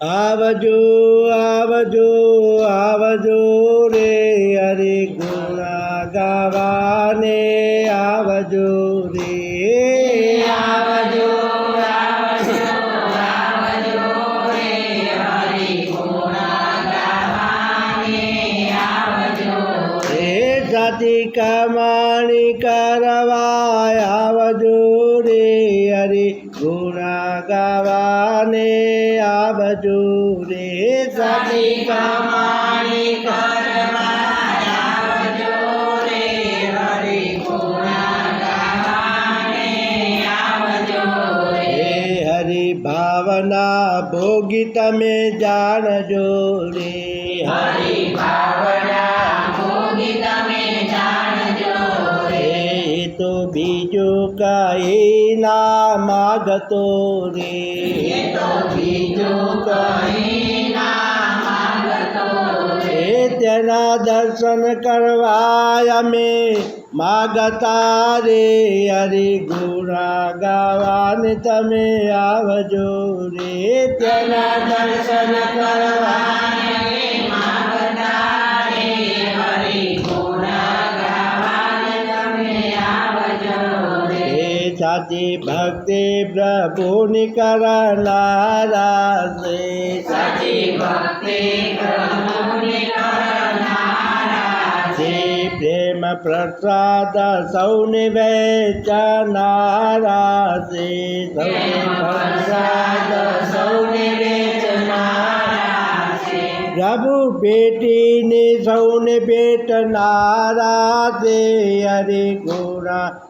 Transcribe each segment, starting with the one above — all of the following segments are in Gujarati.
આવજો આવજો આવજો રે હરે ગુણા ગાવાને આવજો રે. આવજો સાથી કમાણી કરવા रे रे सभी कमाई भावना भोगित में जान जो रे। हरी भावना में जान जो तो बीजो का नाम आगतो रे। तो तेरा दर्शन करवाया में मागता रे हरि गुरा गावान तमें आवजो रे। तेरा दर्शन करवाया आदि भक्ति प्रभु निकर नाराज़ प्रेम प्रसाद सौ वैच नाराज़ प्रसाद प्रभु बेटी ने सौन बेट नारा दे हरे गोरा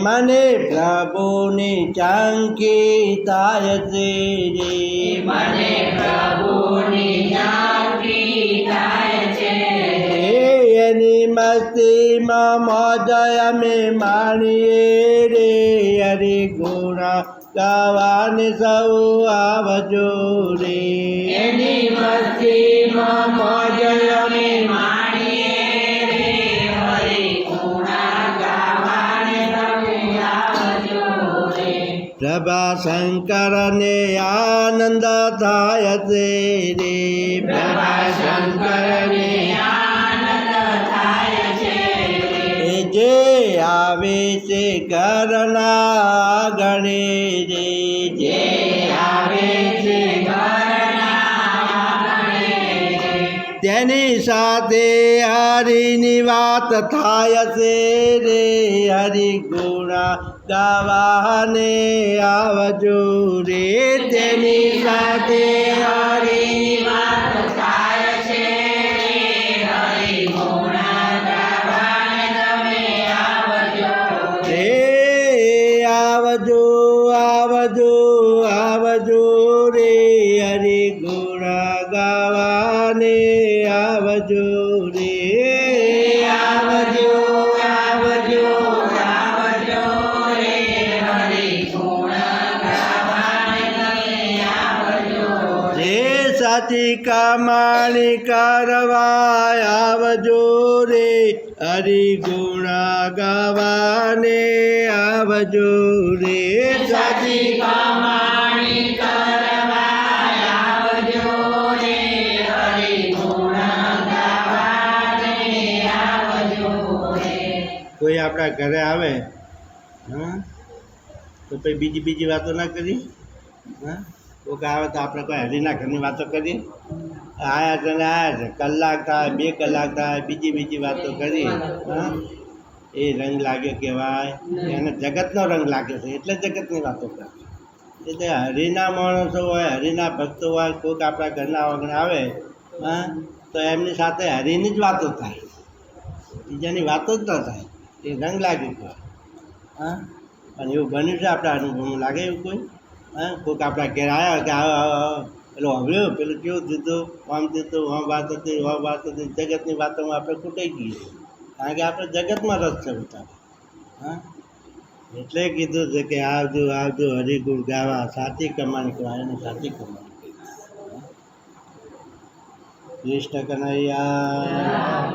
મને પ્રભુની ચાંકી તાય છે રે. મને પ્રભુની થાય છે એની મસ્તીમાં મોજય મે માણીએ રે. હરે ગુણા ગાવાને સૌ આવજો રે. એની મસ્તીમાં પ્રભા શંકરને આનંદ થાય છે રે. પ્રભા શંકરને આનંદ થાય છે જે આવે છે ઘરના ગણે રે. જે આવે છે તેની સાથે હરિની વાત થાય છે રે. હરિ ગુણા ગાવાને આવજો રે તેની સાથે હરી આવજો. રે હરિ ગુણા ગાવાને આવજો. સાચી કમાણી કરવા આવજો રે હરિ ગુણા ગાવાને આવજો રે સાચી કમાણી કરવા આવજો રે હરિ ગુણ ગાવાને આવજો રે કોઈ આપણા ઘરે આવે હા તો પછી બીજી બીજી વાતો ના કરી હા કોઈક આવે તો આપણે કોઈ હરીના ઘરની વાતો કરીએ? આયા છે ને આયા છે કલાક થાય, બે કલાક થાય, બીજી બીજી વાતો કરી હા? એ રંગ લાગ્યો કહેવાય. એને જગતનો રંગ લાગ્યો છે. એટલે જગતની વાતો કરે એટલે હરિના માણસો હોય, હરિના ભક્તો હોય, કોઈક આપણા ઘરના વગર આવે, હા, તો એમની સાથે હરિની જ વાતો થાય. બીજાની વાતો જ ન થાય. એ રંગ લાગી કહેવાય. હા? અને એવું બન્યું છે આપણા અનુભવમાં. લાગે એવું કોઈ? કોઈક આપણા ઘેર આવ્યા કે આવો આવો આવો એટલે હવે પેલું કેવું થયું આમ થયું આમ વાત હતી આમ વાત હતી જગતની વાતોમાં આપણે ખૂટાઈ ગઈએ કારણ કે આપણે જગતમાં રસ છે બધા હા એટલે કીધું છે કે આવજો આવજો હરિગુણ ગાવા સાચી કમાણી કરવા એને સાચી કમાણી કરી કૃષ્ણ કનૈયા